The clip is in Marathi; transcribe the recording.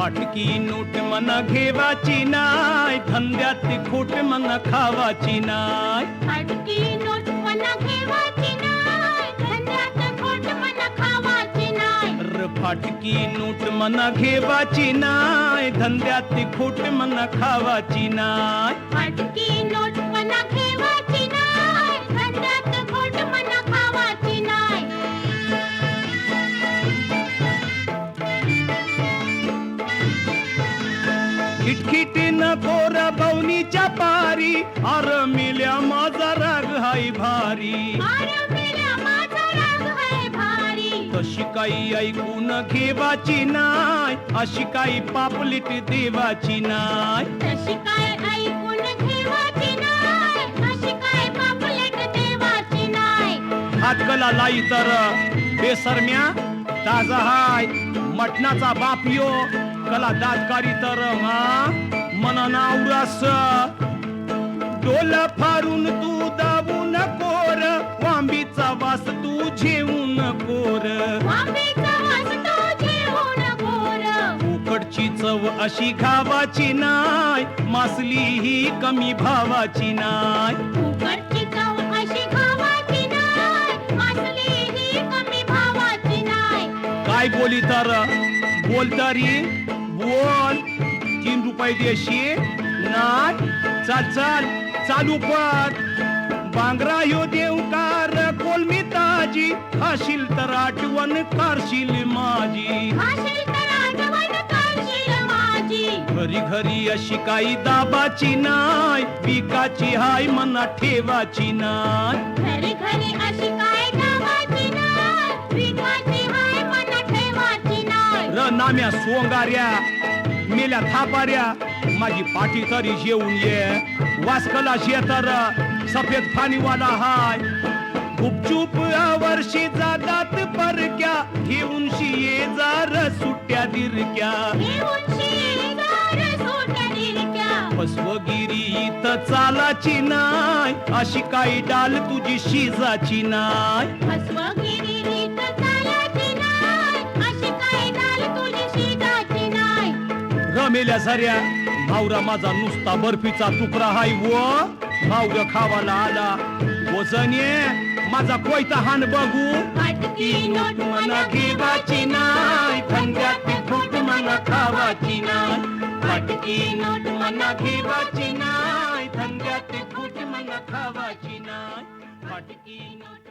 फाटकी नोट मना घेवाची नाय धंद्यात खोट मना खावाची नाय फाटकी नोट मना घेवाची नाय धंद्यात खोट मना खावाची नाय र फाटकी नोट मना घेवाची नाय धंद्यात खोट मना खावाची नाय फाटकी नोट मना घेवाची नाय खिटखिट नको र बवनीच्या पारी. अर मिल्या माझा राग हाय भारी. तशी काही ऐकून घेवाची नाय. अशी काही पापलीट देवाची नाय. तशी काय ऐकून घेवाची नाय. अशी काय पापलेट देवाची नाय. हातकला लाई तर बेसरम्या ताजा हाय. मटणाचा बापियो कला दातकारी तर मना नावरास डोल फारून तू दाबू नकोर वांबीचा वास तू झेवू नकोर चव अशी ही नाय. फुकटची चव अशी खावाची नाय. मासली ही कमी भावाची नाय. काय बोली तर? बोल तरी. बोल. तीन रुपये देशी नाय चाल चाल चालू पर बांगरा यो देवकार कोलमी ताजी. खाशील तर आठवण करशील माझी. घरी घरी अशी काही दाबाची नाय पिकाची हाय मना ठेवाची नाय घरी घरी अशी काय नाम्या सोंगाऱ्या मेल्या थापाऱ्या माझी पाठी तरी जेवून ये. वासकला शेतर सफेद फानीवाला हाय. गुपचूप वर्षी जातात परक्या घेऊन शिये जार सुट्ट्या दिरक्या. फसवगिरी इथं चालाची नाय. अशी काही डाल तुझी शिजाची नाय. रमेल्या साऱ्या. भावरा माझा नुसता बर्फीचा तुकडा हाय व. भावग खावाला आला. वजन ये. माझा कोयता हान बघू. मना घेवाची मना खावाची फाटकी नोट घेवाची मना खावाची फाटकी नोट